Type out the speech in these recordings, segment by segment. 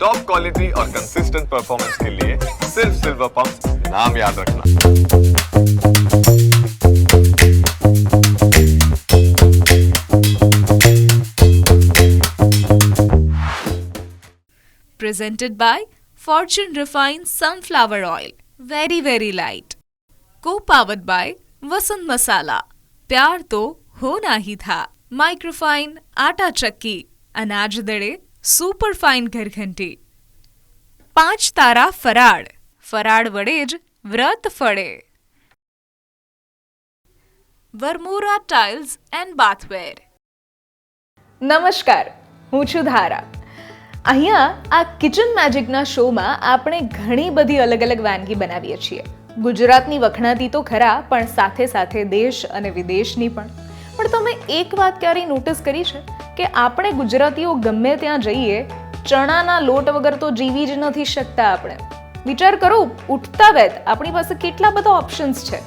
Top quality और consistent performance के लिए सिर्फ़ सिल्वर पंप नाम याद रखना presented by Fortune Refined Sunflower Oil. Very, very light. Co powered by Vasant Masala. प्यार तो होना ही था माइक्रोफाइन आटा चक्की अनाज दड़े સુપર ફાઇન ઘરઘંટી. પાંચ તારા ફરાળ. ફરાળ વડે જ વ્રત ફળે. Varmora tiles and bathware. નમસ્કાર, હું છું ધારા. અહીંયા આ કિચન મેજિકના શોમાં આપણે ઘણી બધી અલગ અલગ વાનગી બનાવીએ છીએ. ગુજરાતની વખણાતી તો ખરા, પણ સાથે સાથે દેશ અને વિદેશની પણ. પણ તમે એક વાત ક્યારેય નોટિસ કરી છે? કે આપણે ગુજરાતીઓ ગમે ત્યાં જઈએ, ચણાના લોટ વગર તો જીવી જ નથી શકતા આપણે. વિચાર કરો, ઉઠતા વેત આપણી પાસે કેટલા બધા ઓપ્શન્સ છે.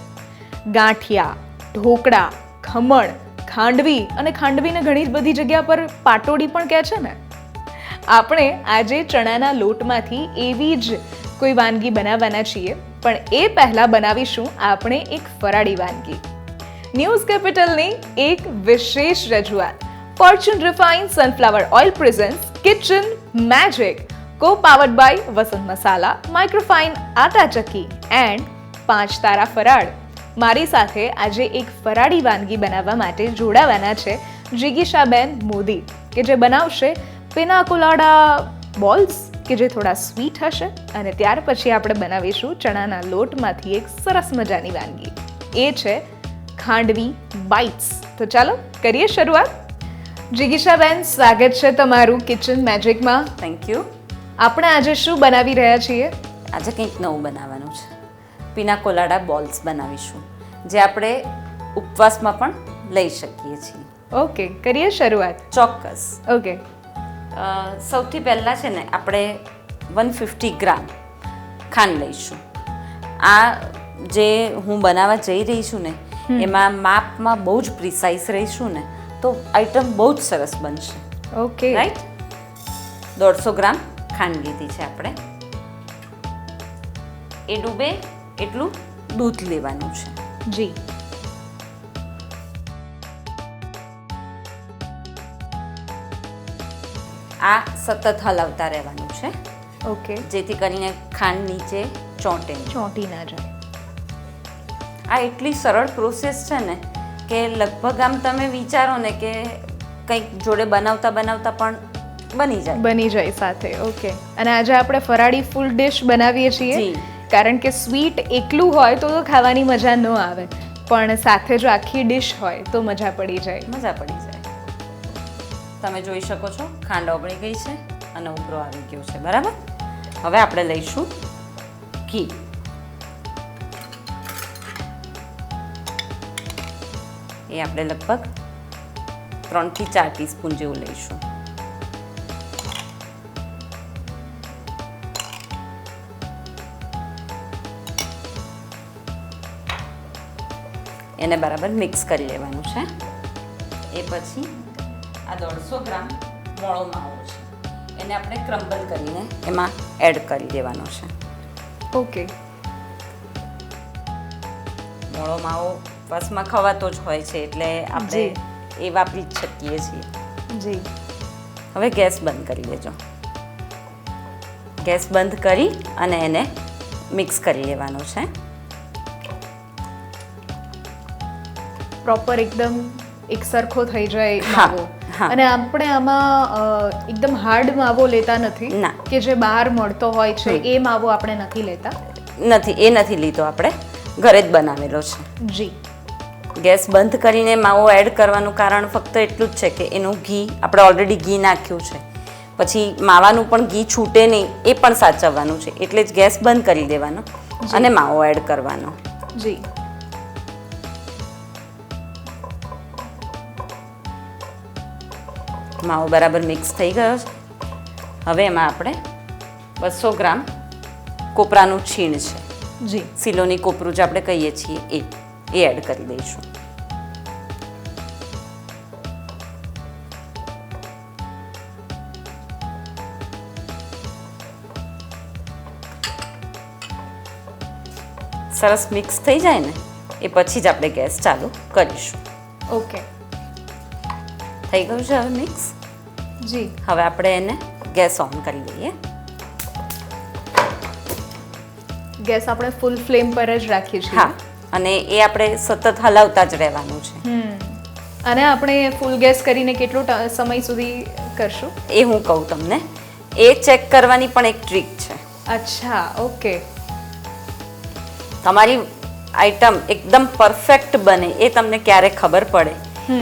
ગાંઠિયા, ઢોકળા, ખમણ, ખાંડવી અને ખાંડવીને ઘણી જ બધી જગ્યા પર પાટોડી પણ કહે છે ને. આપણે આજે ચણાના લોટમાંથી એવી જ કોઈ વાનગી બનાવવાના છીએ, પણ એ પહેલાં બનાવીશું આપણે એક ફરાળી વાનગી. ન્યૂઝ કેપિટલની એક વિશેષ રજૂઆત. Fortune refine sunflower oil presents kitchen magic co powered by Vasant Masala microfine atta chakki and પાંચ તારા ફરાળ મારી સાથે આજે એક ફરાળી વાનગી બનાવવા માટે જોડાવાના છે જિગીશાબેન મોદી, કે જે બનાવશે પિના કોલાડા બોલ્સ, કે જે થોડા સ્વીટ હશે. અને ત્યાર પછી આપણે બનાવીશું ચણાના લોટમાંથી એક સરસ મજાની વાનગી. એ છે ખાંડવી બાઇટ્સ. તો ચાલો, કરીએ શરૂઆત. જિગીશાબેન સ્વાગત છે તમારું કિચન મેજિકમાં થેન્ક યુ આપણે આજે શું બનાવી રહ્યા છીએ? આજે કંઈક નવું બનાવવાનું છે. પીના કોલાડા બોલ્સ બનાવીશું જે આપણે ઉપવાસમાં પણ લઈ શકીએ છીએ. ઓકે કરીએ શરૂઆત. ચોક્કસ. ઓકે સૌથી પહેલાં છે ને આપણે વન ફિફ્ટી ગ્રામ ખાંડ લઈશું. આ જે હું બનાવવા જઈ રહી છું ને એમાં માપમાં બહુ જ પ્રિસાઇઝ રહીશું ને તો આઈટમ બહુ જ સરસ બનશે. ઓકે રાઈટ દોઢસો ગ્રામ ખાંડ લીધી છે આપણે. એ ડૂબે એટલું દૂધ લેવાનું છે. જી. આ સતત હલાવતા રહેવાનું છે. ઓકે જેથી કરીને ખાંડ નીચે ચોંટે. ચોંટી ના જાય. આ એટલી સરળ પ્રોસેસ છે ને કે લગભગ આમ તમે વિચારો ને કે કંઈક જોડે બનાવતા બનાવતા પણ બની જાય. બની જાય સાથે ઓકે અને આજે આપણે ફરાળી ફૂલ ડિશ બનાવીએ છીએ. કારણ કે સ્વીટ એકલું હોય તો તો ખાવાની મજા ન આવે. પણ સાથે જો આખી ડિશ હોય તો મજા પડી જાય. મજા પડી જાય. તમે જોઈ શકો છો ખાંડ ઓગળી ગઈ છે અને ઉપરો આવી ગયો છે. બરાબર? હવે આપણે લઈશું ઘી. એ આપણે લગભગ ત્રણથી ચાર ટીસ્પૂન જેવું લઈશું. એને બરાબર મિક્સ કરી લેવાનું છે. એ પછી આ દોઢસો ગ્રામ મોળો માવો છે. એને આપણે ક્રમ્બલ કરીને એમાં એડ કરી દેવાનો છે. ઓકે. મોળો માવો બસમાં ખવાતો જ હોય છે એટલે આપણે એ વાપરી જ શકીએ છીએ. જી. હવે ગેસ બંધ કરી લેજો. ગેસ બંધ કરી અને એને મિક્સ કરી લેવાનો છે. પ્રોપર એકદમ એક સરખો થઈ જાય માવો. અને આપણે આમાં એકદમ હાર્ડ માવો લેતા નથી ના. કે જે બહાર મળતો હોય છે એ માવો આપણે નથી લેતા. નથી એ નથી લીધો આપણે. ઘરે જ બનાવેલો છે. જી. ગેસ બંધ કરીને માવો એડ કરવાનું કારણ ફક્ત એટલું જ છે કે એનું ઘી આપણે ઓલરેડી ઘી નાખ્યું છે. પછી માવાનું પણ ઘી છૂટે નહીં એ પણ સાચવવાનું છે. એટલે જ ગેસ બંધ કરી દેવાનો અને માવો એડ કરવાનો. જી. માવો બરાબર મિક્સ થઈ ગયો છે. હવે એમાં આપણે બસો ગ્રામ કોપરાનું છીણ છે. જી. સિલોની કોપરું જે આપણે કહીએ છીએ એ. એ એડ કરી દઈશું. સરસ મિક્સ થઈ જાય ને એ પછી જ આપણે ગેસ ચાલુ કરીશું. ઓકે. થઈ ગયું છે હવે મિક્સ? જી. હવે આપણે એને ગેસ ઓન કરી દઈએ ગેસ આપણે ફૂલ ફ્લેમ પર જ રાખીએ છીએ. હા. અને એ આપણે સતત હલાવતા જ રહેવાનું છે. અને આપણે ફૂલ ગેસ કરીને કેટલો સમય સુધી કરશું? એ હું કહું તમને. એ ચેક કરવાની પણ એક ટ્રીક છે. અચ્છા ઓકે તમારી આઈટમ એકદમ પરફેક્ટ બને એ તમને ક્યારે ખબર પડે.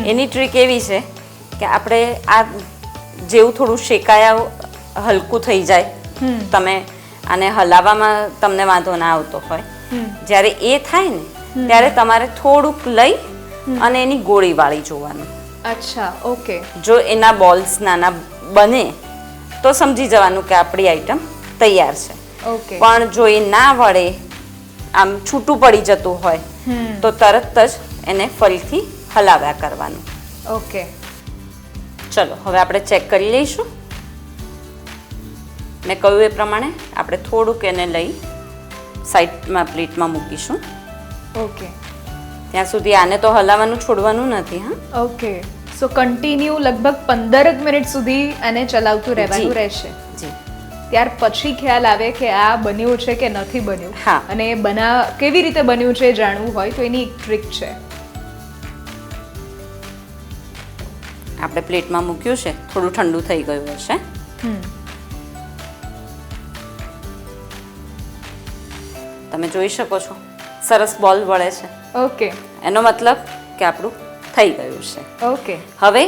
એની ટ્રીક એવી છે કે આપણે આ જેવું થોડું શેકાયા હલકું થઈ જાય. તમે આને હલાવવામાં તમને વાંધો ના આવતો હોય. જ્યારે એ થાય ને ત્યારે તમારે થોડુંક લઈ અને એની ગોળી વાળી જોવાનું. અચ્છા ઓકે. જો એના બોલ્સ નાના બને તો સમજી જવાનું કે આપણી આઈટમ તૈયાર છે. ઓકે. પણ જો એ ના વળે આમ છૂટું પડી જતું હોય તો તરત જ એને ફરીથી હલાવ્યા કરવાનું. ઓકે. ચલો હવે આપણે ચેક કરી લઈશું. મેં કહ્યું એ પ્રમાણે આપણે થોડુંક એને લઈ સાઈડમાં પ્લેટમાં મૂકીશું. ઓકે ત્યાં સુધી આને તો હલાવવાનું છોડવાનું નથી હા? ઓકે સો કન્ટિન્યુ લગભગ પંદર મિનિટ સુધી આને ચલાવતું રહેવાનું રહેશે. જી. ત્યાર પછી ખ્યાલ આવે કે આ બન્યું છે કે નથી બન્યું. હા. અને એ બના કેવી રીતે બન્યું છે જાણવું હોય તો એની એક ટ્રીક છે. આપણે પ્લેટમાં મૂક્યું છે. થોડું ઠંડુ થઈ ગયું હશે. હમ. તમે જોઈ શકો છો. સરસ બોલ વળે છે. ઓકે એનો મતલબ કે આપણું થઈ ગયું છે. ઓકે હવે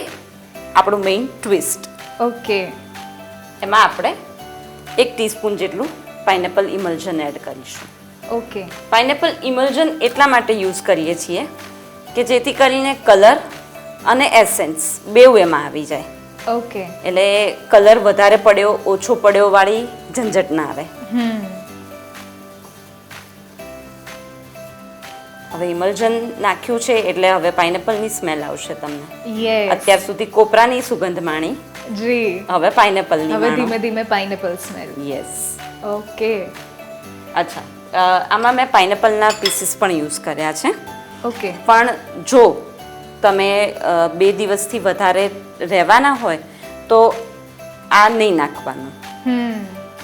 આપણું મેઇન ટ્વિસ્ટ ઓકે એમાં આપણે એક ટીસ્પૂન જેટલું પાઇનેપલ ઇમલ્જન એડ કરીશું. ઓકે પાઇનેપલ ઇમલ્જન એટલા માટે યુઝ કરીએ છીએ કે જેથી કરીને કલર અને એસેન્સ બેઉ એમાં આવી જાય. ઓકે એટલે કલર વધારે પડ્યો ઓછો પડ્યો વાળી ઝંઝટ ના આવે. હવે ઇમલ્જન નાખ્યું છે એટલે હવે પાઇનેપલની સ્મેલ આવશે તમને. અત્યાર સુધી કોપરાની સુગંધ માણી. જી. હવે પાઇનેપલની હવે ધીમે ધીમે પાઇનેપલ સ્મેલ યસ ઓકે અચ્છા. આમાં મેં પાઇનેપલના પીસીસ પણ યુઝ કર્યા છે. ઓકે પણ જો તમે બે દિવસથી વધારે રહેવાના હોય તો આ નહીં નાખવાનું.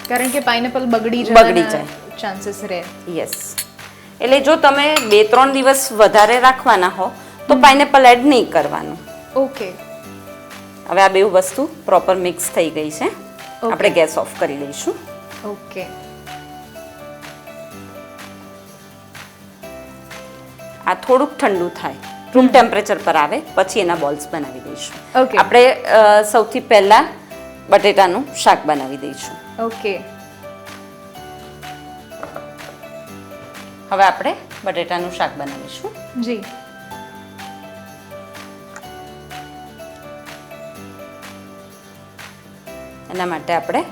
કારણ કે પાઇનેપલ બગડી બગડી જાય. ચાન્સીસ રહે. યસ એટલે જો તમે બે ત્રણ દિવસ વધારે રાખવાના હો તો પાઇનેપલ એડ નહીં કરવાનું. ઓકે. હવે આ બે વસ્તુ પ્રોપર મિક્સ થઈ ગઈ છે. આપણે ગેસ ઓફ કરી લઈશું. ઓકે. આ થોડુંક ઠંડુ થાય. રૂમ ટેમ્પરેચર પર આવે પછી એના બોલ્સ બનાવી દઈશું. આપણે સૌથી પહેલા બટેટાનું શાક બનાવી દઈશું. ઓકે. હવે આપણે બટેટાનું શાક બનાવીશું. જી. એના માટે આપણે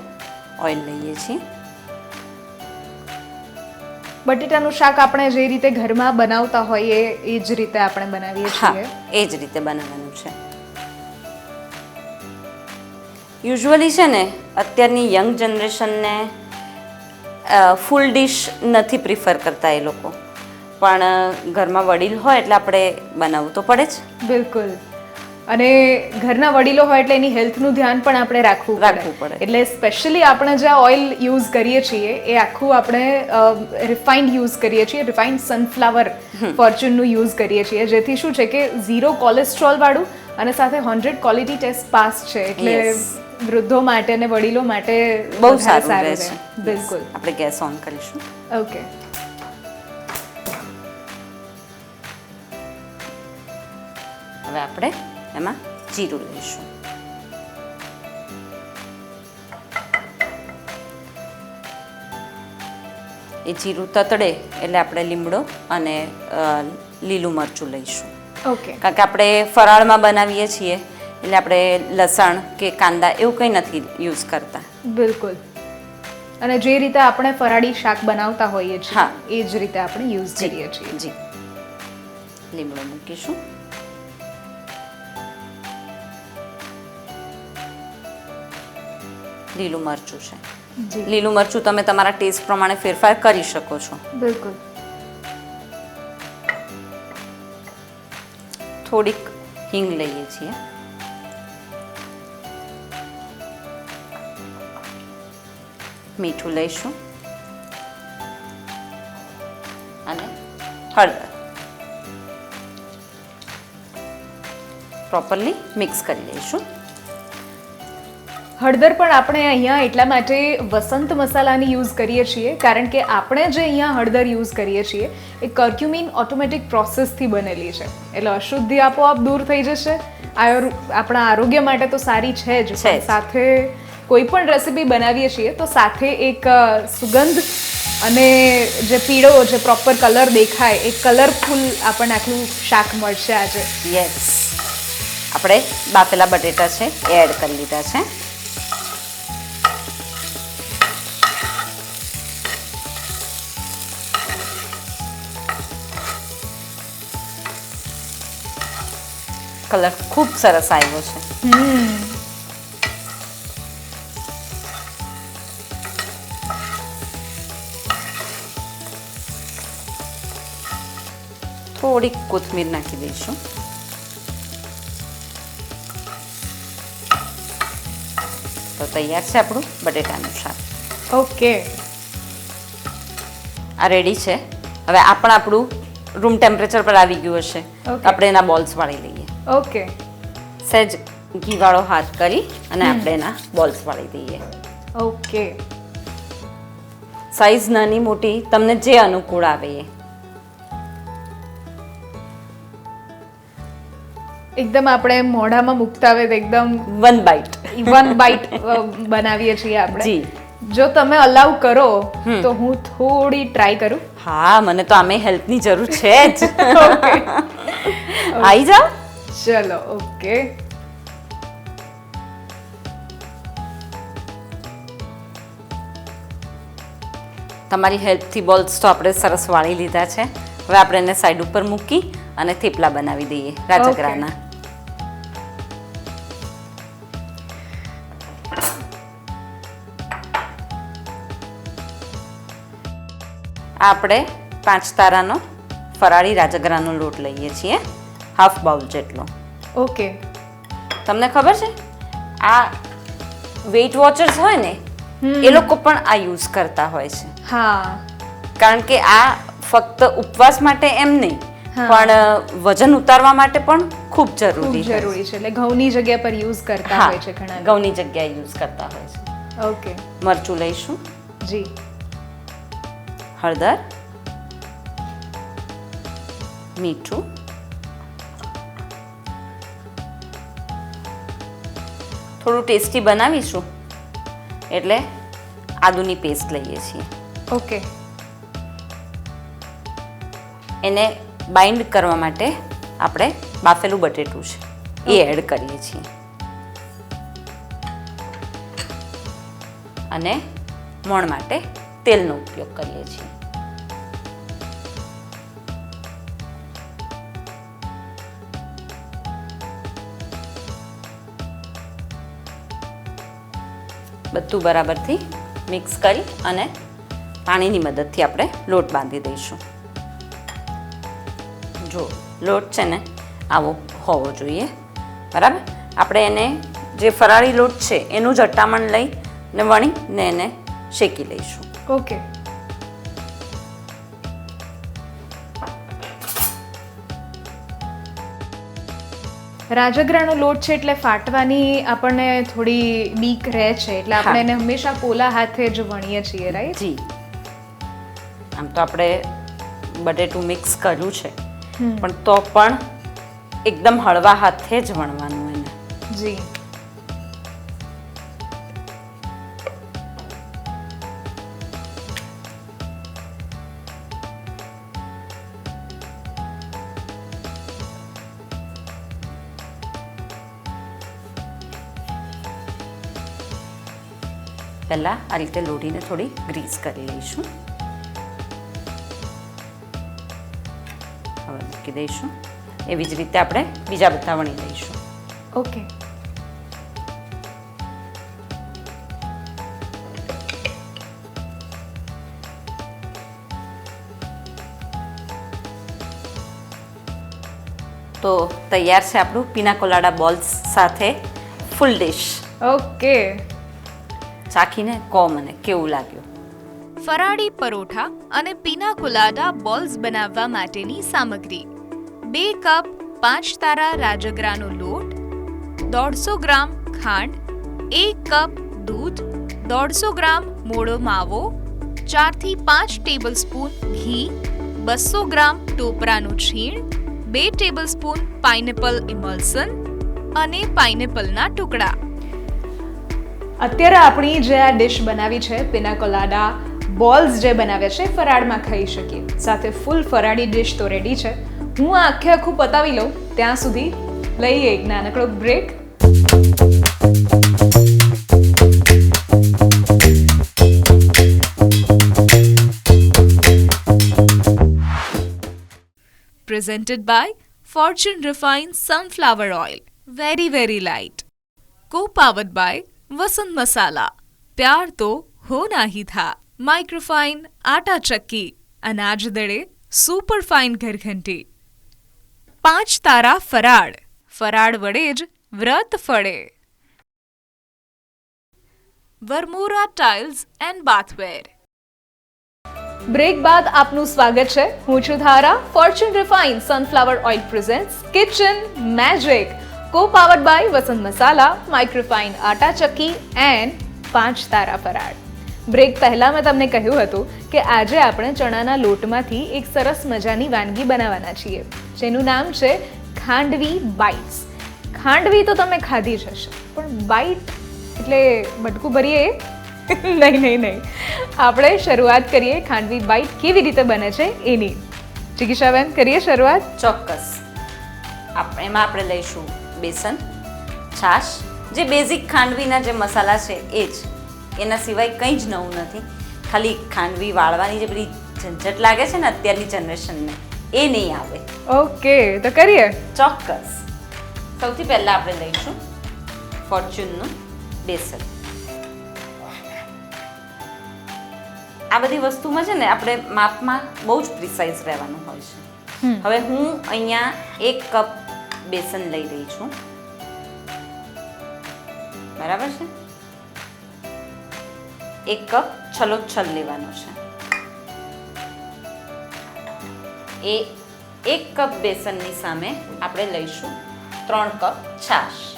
ઓઇલ લઈએ છીએ. બટેટાનું શાક આપણે જે રીતે ઘરમાં બનાવતા હોઈએ એ જ રીતે આપણે બનાવીએ છીએ. એ જ રીતે બનાવવાનું છે. યુઝ્યુઅલી છે ને અત્યારની યંગ જનરેશનને ફૂલ ડિશ નથી પ્રિફર કરતા એ લોકો. પણ ઘરમાં વડીલ હોય એટલે આપણે બનાવવું તો પડે જ. બિલકુલ. અને ઘરના વડીલો હોય એટલે એની હેલ્થનું ધ્યાન પણ આપણે રાખવું રાખવું પડે. એટલે સ્પેશિયલી આપણે જે ઓઇલ યુઝ કરીએ છીએ એ આખું આપણે રિફાઇન્ડ યુઝ કરીએ છીએ રિફાઇન્ડ સનફ્લાવર ફોર્ચ્યુનનું યુઝ કરીએ છીએ. જેથી શું છે કે ઝીરો કોલેસ્ટ્રોલ વાળું અને સાથે હંડ્રેડ ક્વોલિટી ટેસ્ટ પાસ છે. એટલે. વૃદ્ધો માટે ને વડીલો માટે બહુ સારું. છે બિલકુલ. આપણે ગેસ ઓન કરીશું. ઓકે. હવે આપણે એમાં જીરું લઈશું. એ જીરું તતડે એટલે આપણે લીમડો અને લીલું મરચું લઈશું. ઓકે. કારણ કે આપણે ફરાળમાં બનાવીએ છીએ. એટલે આપણે લસણ કે કાંદા એવું કંઈ નથી યુઝ કરતા. બિલકુલ. અને જે રીતે આપણે ફરાળી શાક બનાવતા હોઈએ છીએ હા. એ જ રીતે આપણે યુઝ કરીએ છીએ. જી. લીમડો મૂકીશું. લીલું મરચું છે. લીલું મરચું તમે તમારા ટેસ્ટ પ્રમાણે ફેરફાર કરી શકો છો. બિલકુલ. થોડીક હિંગ લઈએ છીએ. મીઠું લઈશું અને હળદર પ્રોપરલી મિક્સ કરી લઈશું. હળદર પણ આપણે અહીંયા એટલા માટે વસંત મસાલાની યુઝ કરીએ છીએ કારણ કે આપણે જે અહીંયા હળદર યુઝ કરીએ છીએ એ કર્ક્યુમિન ઓટોમેટિક પ્રોસેસથી બનેલી છે. એટલે અશુદ્ધિ આપોઆપ દૂર થઈ જશે. આયુર આપણા આરોગ્ય માટે તો સારી છે જ છે જ. સાથે કોઈ પણ રેસીપી બનાવીએ છીએ તો સાથે એક સુગંધ અને જે પીળો જે પ્રોપર કલર દેખાય એ કલરફુલ આપણને આખું શાક મળશે આજે. યસ આપણે બાફેલા બટેટા છે એ એડ કરી લીધા છે. કલર ખૂબ સરસ આવ્યો છે. થોડીક કોથમીર નાખી દઈશું તો તૈયાર છે આપણું બટેટાનું શાક ઓકે આ રેડી છે હવે આ પણ આપણું રૂમ ટેમ્પરેચર પર આવી ગયું હશે આપણે એના બોલ્સ વાળી લઈએ ઓકે સહેજ ઘીવાળો હાથ કરી અને આપણે એના બોલ્સ વાળી દઈએ ઓકે સાઈઝ નાની મોટી તમને જે અનુકૂળ આવે એ એકદમ આપણે મોઢામાં મુકતા હોય તો એકદમ વન બાઈટ વન બાઈટ બનાવીએ છીએ આપણે. જી. જો તમે અલાઉ કરો તો હું થોડી ટ્રાય કરું. હા મને તો આમે હેલ્પની જરૂર છે જ. આવી જાઓ. ચલો ઓકે તમારી હેલ્પથી બોલ્સ તો આપણે સરસ વાળી લીધા છે. હવે આપણે એને સાઈડ ઉપર મૂકી અને થેપલા બનાવી દઈએ રાજગરાના. આપણે પાંચ તારાનો ફરાળી રાજગરાનો લોટ લઈએ છીએ હાફ બાઉલ જેટલો. ઓકે. તમને ખબર છે? આ વેઇટ વોચર્સ હોય ને એ લોકો પણ આ યુઝ કરતા હોય છે. હા. કારણ કે આ ફક્ત ઉપવાસ માટે એમ નહીં પણ વજન ઉતારવા માટે પણ ખૂબ જરૂરી જરૂરી છે એટલે ઘઉંની જગ્યા પર યુઝ કરતા હોય છે ઘણા ઘઉંની જગ્યાએ યુઝ કરતા હોય છે. ઓકે. મરચું લઈશું. જી. હળદર મીઠું થોડું ટેસ્ટી બનાવીશું એટલે આદુની પેસ્ટ લઈએ છીએ. ઓકે. એને બાઇન્ડ કરવા માટે આપણે બાફેલું બટેટું છે એ એડ કરીએ છીએ. અને મોણ માટે તેલનો ઉપયોગ કરીએ છીએ. બધું બરાબરથી મિક્સ કરી અને પાણીની મદદથી આપણે લોટ બાંધી દઈશું. જો લોટ છે ને આવો હોવો જોઈએ. બરાબર? આપણે એને જે ફરાળી લોટ છે એનું જ અટામણ લઈ ને વણીને એને શેકી લઈશું. ઓકે રાજગરાનો લોટ છે એટલે ફાટવાની આપણને થોડી બીક રહે છે એટલે આપણે એને હંમેશા પોલા હાથે જ વણીએ છીએ રાઈટ જી. આમ તો આપણે બટેટું મિક્સ કર્યું છે પણ તો પણ એકદમ હળવા હાથે જ વણવાનું એને. જી. પહેલાં આ રીતે લોઢીને થોડી ગ્રીસ કરી લઈશું. હવે મૂકી દઈશું. એવી જ રીતે આપણે બીજા બધા વણી લઈશું. ઓકે. તો તૈયાર છે આપણું પીના કોલાડા બોલ્સ સાથે ફૂલ ડિશ. ઓકે. ચાખીને કહો મને કેવું લાગ્યું? ફરાળી પરોઠા અને પીના કોલાડા બોલ્સ બનાવવા માટેની સામગ્રી. બે કપ પાંચ તારા રાજગરાનો લોટ, દોઢસો ગ્રામ ખાંડ, એક કપ દૂધ, દોઢસો ગ્રામ મોળો માવો, ચારથી પાંચ ટેબલ સ્પૂન ઘી, બસો ગ્રામ ટોપરાનું છીણ, બે ટેબલ સ્પૂન પાઇનેપલ ઇમલ્સન અને પાઇનેપલના ટુકડા. અત્યારે આપણી જે આ ડિશ બનાવી છે પિના કોલાડા બોલ્સ જે બનાવ્યા છે ફરાળમાં ખાઈ શકીએ સાથે ફૂલ ફરાળી ડિશ તો રેડી છે હું આ આખે આખું પતાવી લઉં ત્યાં સુધી લઈએ એક નાનકડો break presented by Fortune Refined Sunflower Oil. Very, very light. Co-powered by Vasant Masala. प्यार तो होना ही था माइक्रोफाइन आटा चक्की अनाज दड़े સુપર ફાઇન ઘરઘંટી પાંચ તારા ફરાળ ફરાળ વડે જ વ્રત ફળે Varmora tiles and bathware break બાદ આપનું સ્વાગત છે હું છું Dhara Fortune refine sunflower oil presents kitchen magic co powered by Vasant Masala microfine atta chakki and પાંચ તારા ફરાળ બ્રેક પહેલાં મેં તમને કહ્યું હતું કે આજે આપણે ચણાના લોટમાંથી એક સરસ મજાની વાનગી બનાવવાના છીએ, જેનું નામ છે ખાંડવી બાઇટ્સ ખાંડવી તો તમે ખાધી જ હશે, પણ બાઇટ એટલે બટકું ભરીએ? નહીં નહીં નહીં. આપણે શરૂઆત કરીએ ખાંડવી બાઈટ કેવી રીતે બને છે એની. ચિકિત્સાબેન કરીએ શરૂઆત? ચોક્કસ. એમાં આપણે લઈશું બેસન છાશ જે બેઝિક ખાંડવીના જે મસાલા છે એ જ. એના સિવાય કંઈ જ નવું નથી. ખાલી ખાંડવી વાળવાની જે બધી ઝંઝટ લાગે છે ને અત્યારની જનરેશનને એ નહીં આવે. ઓકે તો કરીએ? ચોક્કસ. સૌથી પહેલાં આપણે લઈશું ફોર્ચ્યુનનું બેસન. આ બધી વસ્તુમાં છે ને આપણે માપમાં બહુ જ પ્રિસાઇઝ રહેવાનું હોય છે. હવે હું અહીંયા એક કપ બેસન લઈ રહી છું. બરાબર છે? એક કપ છલોછલ લેવાનો છે. એ એક કપ બેસનની સામે આપણે લઈશું ત્રણ કપ છાશ.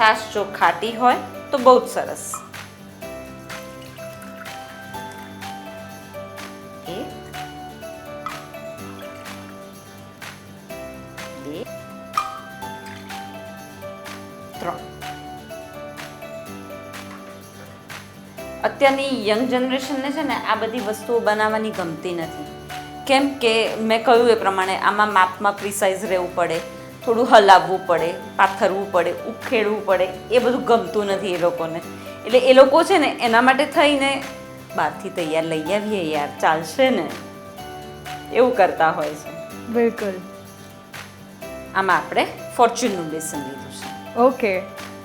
છાશ જો ખાટી હોય તો બહુ જ સરસ. અત્યારની યંગ જનરેશનને છે ને આ બધી વસ્તુઓ બનાવવાની ગમતી નથી. કેમ કે મેં કહ્યું એ પ્રમાણે આમાં માપમાં પ્રિસાઇઝ રહેવું પડે થોડું હલાવવું પડે પાથરવું પડે ઉખેડવું પડે એ બધું ગમતું નથી એ લોકોને. એટલે એ લોકો છે ને એના માટે થઈને બહારથી તૈયાર લઈ આવીએ યાર ચાલશે ને. એવું કરતા હોય છે. બિલકુલ. આમાં આપણે ફોર્ચ્યુનનું બેસન લીધું છે. ઓકે.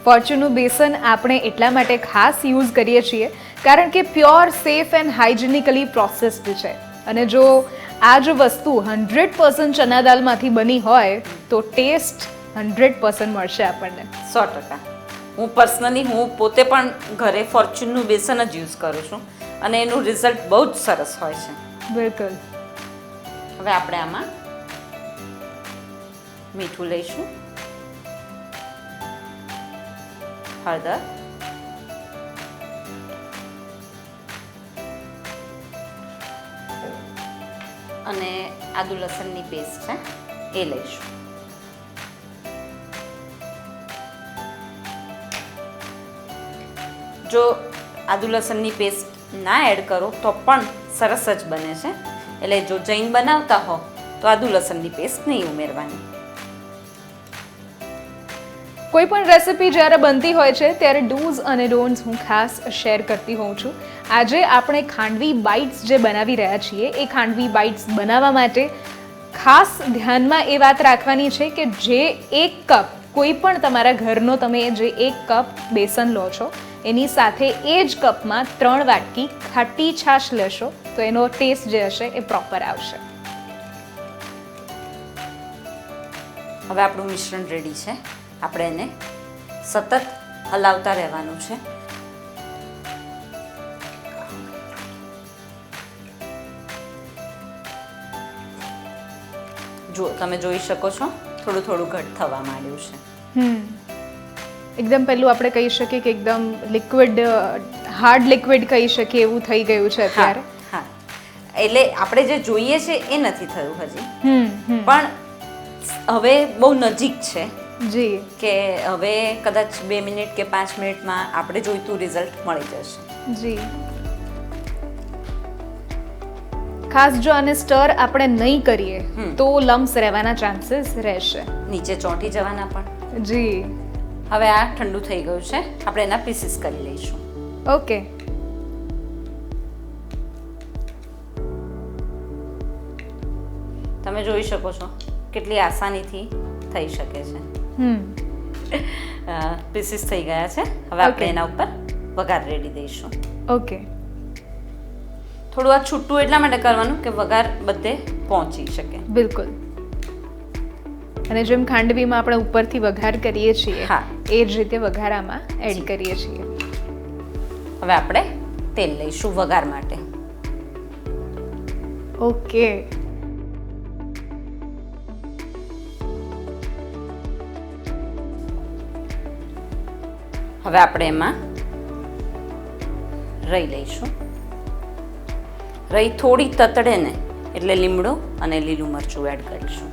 ફોર્ચ્યુનનું બેસન આપણે એટલા માટે ખાસ યુઝ કરીએ છીએ કારણ કે pure safe and hygienically processed છે. અને જો આ જ વસ્તુ હંડ્રેડ પર્સન્ટ ચના દાલમાંથી બની હોય તો ટેસ્ટ હંડ્રેડ પર્સન્ટ મળશે આપણને. સો ટકા. હું પર્સનલી હું પોતે પણ ઘરે ફોર્ચ્યુનનું બેસન જ યુઝ કરું છું. અને એનું રિઝલ્ટ બહુ જ સરસ હોય છે. બિલકુલ. હવે આપણે આમાં મીઠું લઈશું. હળદર. અને આદુ લસણની પેસ્ટ છે એ લઈશું. જો આદુ લસણની પેસ્ટ ના એડ કરો, તો પણ સરસ જ બને છે. એટલે જો જૈન બનાવતા હો, તો આદુ લસણની પેસ્ટ નહીં ઉમેરવાની. કોઈ પણ રેસિપી જ્યારે બનતી હોય છે, ત્યારે ડૂઝ અને ડોન્ટ્સ હું ખાસ શેર કરતી હોઉં છું. આજે આપણે ખાંડવી બાઇટ્સ જે બનાવી રહ્યા છીએ, એ ખાંડવી બાઇટ્સ બનાવવા માટે ખાસ ધ્યાનમાં એ વાત રાખવાની છે કે જે એક કપ કોઈ પણ તમારા ઘરનો તમે જે એક કપ બેસન લો છો, એની સાથે એ જ કપમાં ત્રણ વાટકી ખાટી છાશ લેશો, તો એનો ટેસ્ટ જે હશે એ પ્રોપર આવશે. હવે આપણું મિશ્રણ રેડી છે. આપણે એને સતત હલાવતા રહેવાનું છે. જુઓ તમે જોઈ શકો છો થોડું થોડું ઘટ થવા માંડ્યું છે. હમ. એકદમ પહેલું આપણે કહી શકીએ કે એકદમ લિક્વિડ હાર્ડ લિક્વિડ કહી શકીએ એવું થઈ ગયું છે અત્યારે. હા. એટલે આપણે જે જોઈએ છે એ નથી થયું હજી. પણ હવે બહુ નજીક છે જી. કે હવે કદાચ બે મિનિટ કે પાંચ મિનિટમાં આપણે જોઈતું રિઝલ્ટ મળી જશે. જી. ખાસ જો આને સ્ટર આપણે નહીં કરીએ તો લમ્સ રહેવાના ચાન્સીસ રહેશે. નીચે ચોંટી જવાના પણ. જી. હવે આ ઠંડુ થઈ ગયું છે. આપણે એના પીસીસ કરી લઈશું. ઓકે. તમે જોઈ શકો છો કેટલી આસાનીથી થઈ શકે છે. હમ. પીસીસ થઈ ગયા છે. હવે આપણે એના ઉપર વઘાર રેડી દઈશું. ઓકે. થોડું આ છૂટું એટલા માટે કરવાનું કે વઘાર બધે પહોંચી શકે. બિલકુલ. અને જેમ ખાંડવીમાં આપણે ઉપરથી વઘાર કરીએ છીએ હા. એ જ રીતે વઘારામાં એડ કરીએ છીએ. હવે આપણે તેલ લઈશું વઘાર માટે. ઓકે. હવે આપણે એમાં રહી લઈશું. રહી થોડી તતડે ને એટલે લીમડો અને લીલું મરચું એડ કરીશું.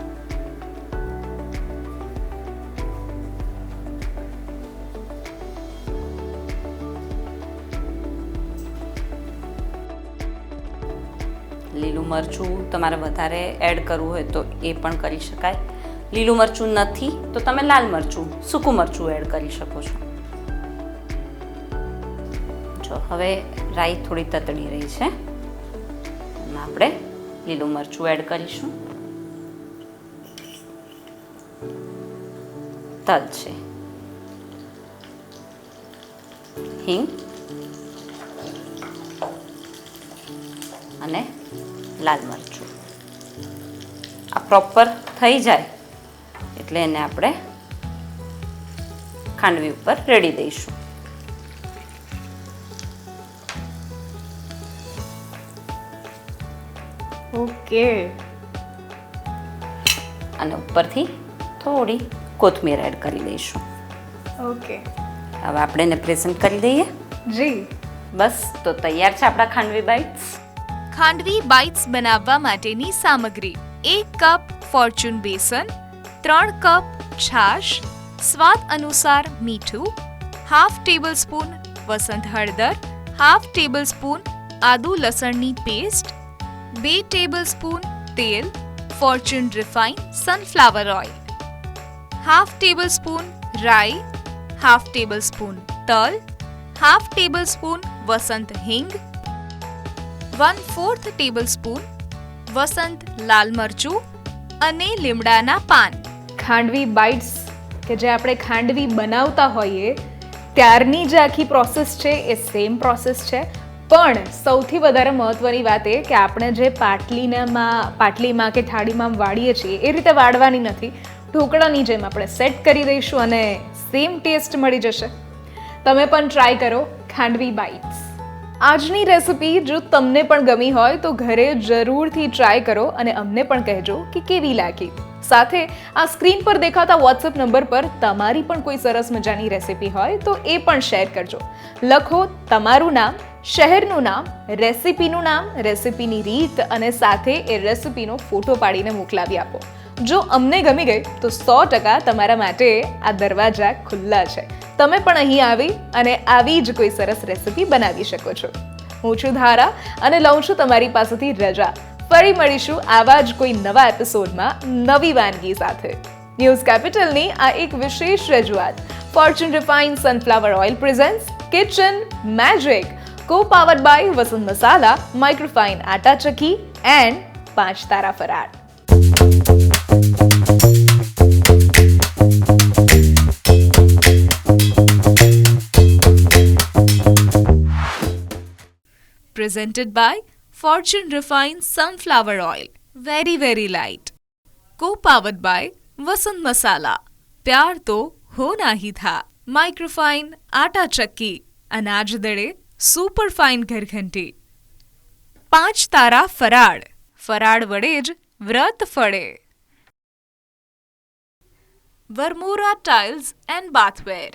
લીલું મરચું તમારે વધારે એડ કરવું હોય તો એ પણ કરી શકાય. લીલું મરચું નથી તો તમે લાલ મરચું, સૂકું મરચું એડ કરી શકો છો. જો, હવે રાઈ થોડી તતડી રહી છે. એમાં આપણે લીલું મરચું એડ કરીશું. તલ છે. હિંગ. અને લાલ મરચું. આ પ્રોપર થઈ જાય એટલે એને આપણે ખાંડવી ઉપર રેડી દઈશું. ઓકે. અને ઉપરથી થોડી કોથમીર એડ કરી દઈશું. ઓકે. હવે આપણે એને પ્રેઝન્ટ કરી દઈએ. જી. બસ તો તૈયાર છે આપણા ખાંડવી બાઇટ્સ ખાંડવી બાઇટ્સ બનાવવા માટેની સામગ્રી. એક કપ ફોર્ચ્યુન બેસન ત્રણ કપ છાશ સ્વાદ અનુસાર મીઠું હાફ ટેબલ સ્પૂન વસંત હળદર હાફ ટેબલ સ્પૂન આદુ લસણની પેસ્ટ બે ટેબલ સ્પૂન તેલ Fortune refine sunflower oil half table spoon રાઈ હાફ ટેબલ સ્પૂન તલ હાફ ટેબલ સ્પૂન વસંત હિંગ one fourth table spoon Vasant લાલ મરચું અને લીમડાના પાન. ખાંડવી બાઇટ્સ કે જે આપણે ખાંડવી બનાવતા હોઈએ, ત્યારની જે આખી પ્રોસેસ છે, એ સેમ પ્રોસેસ છે. પણ સૌથી વધારે મહત્વની વાત એ કે આપણે જે પાટલીનામાં, પાટલીમાં કે થાળીમાં વાળીએ છીએ, એ રીતે વાળવાની નથી. ઢોકળાની જેમ આપણે સેટ કરી દઈશું અને સેમ ટેસ્ટ મળી જશે. તમે પણ ટ્રાય કરો ખાંડવી બાઇટ્સ આજની રેસિપી જો તમને પણ ગમી હોય તો ઘરે જરૂરથી ટ્રાય કરો અને અમને પણ કહેજો કે કેવી લાગી. સાથે આ સ્ક્રીન પર દેખાતા વોટ્સએપ નંબર પર તમારી પણ કોઈ સરસ મજાની રેસિપી હોય તો એ પણ શેર કરજો. લખો તમારું નામ શહેરનું નામ, રેસિપીનું નામ, રેસિપીની રીત અને સાથે એ રેસિપીનો ફોટો પાડીને મોકલાવી આપો. જો અમને ગમી ગઈ, તો સો ટકા તમારા માટે આ દરવાજા ખુલ્લા છે. તમે પણ અહીં આવી અને આવી જ કોઈ સરસ રેસિપી બનાવી શકો છો. હું છું ધારા અને લઉં છું તમારી પાસેથી રજા. ફરી મળીશું આવા જ કોઈ નવા એપિસોડમાં નવી વાનગી સાથે. ન્યૂઝ કેપિટલની આ એક વિશેષ રજૂઆત. Fortune refine sunflower oil presents kitchen, magic co power by Vasant masala microfine આટા ચકી એન્ડ પાંચ તારા ફરાળ presented by Fortune Refined Sunflower Oil. Very, very light. Co powered by Vasant Masala. પ્યાર તો હોના હી થા માઇક્રોફાઇન આટા ચક્કી અનાજ દળે સુપર ફાઇન ઘરઘંટી પાંચ તારા ફરાળ. ફરાળ વડે જ વ્રત ફળે. Varmora tiles and bathware